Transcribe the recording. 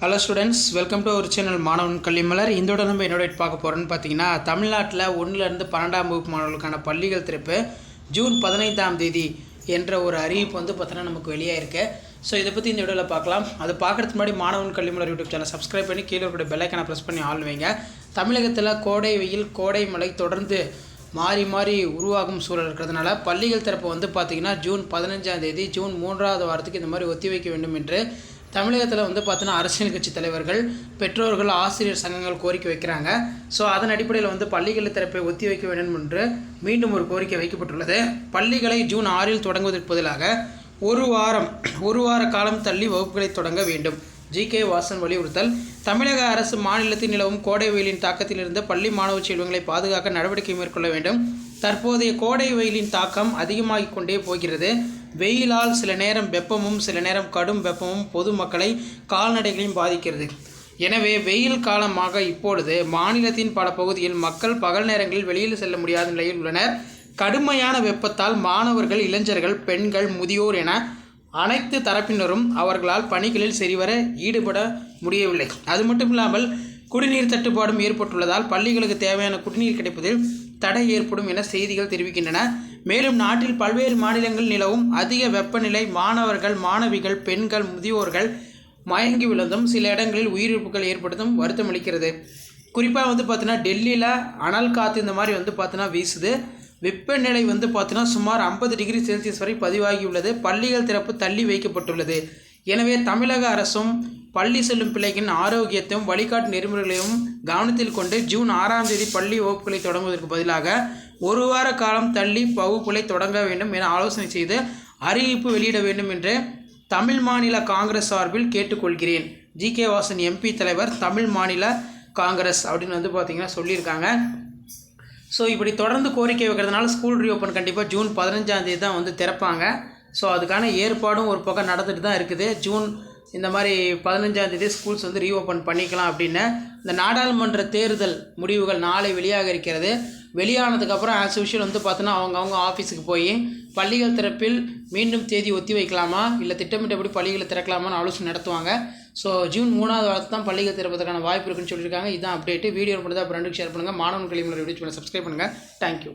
Hello students welcome to ஒரு channel மாணவன் கல்விமலர் இதோட நம்ம என்னோட பார்க்க போகிறோன்னு பார்த்தீங்கன்னா தமிழ்நாட்டில் ஒன்றுலேருந்து பன்னெண்டாம் வகுப்பு மாணவர்களுக்கான பள்ளிகள் திறப்பு ஜூன் பதினைந்தாம் தேதி என்ற ஒரு அறிவிப்பு வந்து பார்த்தோன்னா நமக்கு வெளியாயிருக்கு. ஸோ இதை பற்றி இந்த வீடியோவில் பார்க்கலாம். அது பார்க்குறதுக்கு முன்னாடி மாணவன் கல்விமலர் யூடியூப் சேனல் சப்ஸ்கிரைப் பண்ணி கீழே இருக்கிற பெல்லைக்கான ப்ரெஸ் பண்ணி ஆள் வைங்க தமிழகத்தில் கோடை வெயில் கோடை மழை தொடர்ந்து மாறி மாறி உருவாகும் சூழல் இருக்கிறதுனால பள்ளிகள் திறப்பு வந்து பார்த்திங்கன்னா ஜூன் பதினஞ்சாம் தேதி ஜூன் மூன்றாவது வாரத்துக்கு இந்த மாதிரி ஒத்தி வைக்க வேண்டும் என்று தமிழகத்தில் வந்து பார்த்தோன்னா அரசியல் கட்சி தலைவர்கள் பெற்றோர்கள் ஆசிரியர் சங்கங்கள் கோரிக்கை வைக்கிறாங்க. ஸோ அதன் அடிப்படையில் வந்து பள்ளிகள் திறப்பை ஒத்தி வைக்க வேண்டும் என்று மீண்டும் ஒரு கோரிக்கை வைக்கப்பட்டுள்ளது. பள்ளிகளை ஜூன் ஆறில் தொடங்குவதற்கு பதிலாக ஒரு வாரம் ஒரு வார காலம் தள்ளி வகுப்புகளை தொடங்க வேண்டும். ஜி. கே. வாசன் வலியுறுத்தல். தமிழக அரசு மாநிலத்தில் நிலவும் கோடை வெயிலின் தாக்கத்திலிருந்து பள்ளி மாணவ செல்வங்களை பாதுகாக்க நடவடிக்கை மேற்கொள்ள வேண்டும். தற்போதைய கோடை வெயிலின் தாக்கம் அதிகமாகிக் கொண்டே போகிறது. வெயிலால் சில நேரம் வெப்பமும் சில நேரம் கடும் வெப்பமும் பொதுமக்களை கால்நடைகளையும் பாதிக்கிறது. எனவே வெயில் காலமாக இப்பொழுது மாநிலத்தின் பல பகுதியில் மக்கள் பகல் நேரங்களில் வெளியில் செல்ல முடியாத நிலையில் உள்ளனர். கடுமையான வெப்பத்தால் மாணவர்கள் இளைஞர்கள் பெண்கள் முதியோர் என அனைத்து தரப்பினரும் அவர்களால் பணிகளில் சரிவர ஈடுபட முடியவில்லை. அது மட்டும் இல்லாமல் குடிநீர் தட்டுப்பாடும் ஏற்பட்டுள்ளதால் பள்ளிகளுக்கு தேவையான குடிநீர் கிடைப்பதில் தடை ஏற்படும் என செய்திகள் தெரிவிக்கின்றன. மேலும் நாட்டில் பல்வேறு மாநிலங்களில் நிலவும் அதிக வெப்பநிலை மாணவர்கள் மாணவிகள் பெண்கள் முதியோர்கள் மயங்கி விழுந்தும் சில இடங்களில் உயிரிழப்புகள் ஏற்படுத்தும் வருத்தம் அளிக்கிறது குறிப்பாக வந்து பார்த்தீங்கன்னா டெல்லியில் அனல் காற்று இந்த மாதிரி வந்து பார்த்தீங்கன்னா வீசுது. வெப்பநிலை வந்து பார்த்தீங்கன்னா சுமார் ஐம்பது டிகிரி செல்சியஸ் வரை பதிவாகியுள்ளது பள்ளிகள் திறப்பு தள்ளி வைக்கப்பட்டுள்ளது. எனவே தமிழக அரசும் பள்ளி செல்லும் பிள்ளைகளின் ஆரோக்கியத்தையும் வழிகாட்டு நெறிமுறைகளையும் கவனத்தில் கொண்டு ஜூன் ஆறாம் தேதி பள்ளி வகுப்புகளை தொடங்குவதற்கு பதிலாக ஒரு வார காலம் தள்ளி வகுப்புகளை தொடங்க வேண்டும் என ஆலோசனை செய்து அறிவிப்பு வெளியிட வேண்டும் என்று தமிழ் மாநில காங்கிரஸ் சார்பில் கேட்டுக்கொள்கிறேன். ஜி. கே. வாசன் எம்பி தலைவர் தமிழ் மாநில காங்கிரஸ் அப்படின்னு வந்து பார்த்திங்கன்னா சொல்லியிருக்காங்க. ஸோ இப்படி தொடர்ந்து கோரிக்கை வைக்கிறதுனால ஸ்கூல் ரீஓப்பன் கண்டிப்பாக ஜூன் பதினஞ்சாந்தேதி தான் வந்து திறப்பாங்க. ஸோ அதுக்கான ஏற்பாடும் ஒரு பக்கம் நடந்துட்டு தான் இருக்குது. ஜூன் இந்த மாதிரி பதினஞ்சாந்தேதி ஸ்கூல்ஸ் வந்து ரீஓப்பன் பண்ணிக்கலாம் அப்படின்னு. இந்த நாடாளுமன்ற தேர்தல் முடிவுகள் நாளை வெளியாக இருக்கிறது. வெளியானதுக்கப்புறம் ஆஸ் யூஷுவல் வந்து பார்த்தோன்னா அவங்கவுங்க ஆஃபீஸுக்கு போய் பள்ளிகள் திறப்பில் மீண்டும் தேதி ஒத்தி வைக்கலாமா? இல்லை திட்டமிட்டபடி பள்ளிகளை திறக்கலாமான்னு ஆலோசனை நடத்துவாங்க. ஸோ ஜூன் மூணாவது வாரத்து தான் பள்ளிகள் திறப்பதற்கான வாய்ப்பு இருக்குன்னு சொல்லியிருக்காங்க. இதான் அப்டேட்டு வீடியோ மட்டும் தான் ஃப்ரெண்டுக்கு ஷேர் பண்ணுங்கள் மாணவன் கல்விமுறை வீடியோ சப்ஸ்கிரைப் பண்ணுங்கள் தேங்க்யூ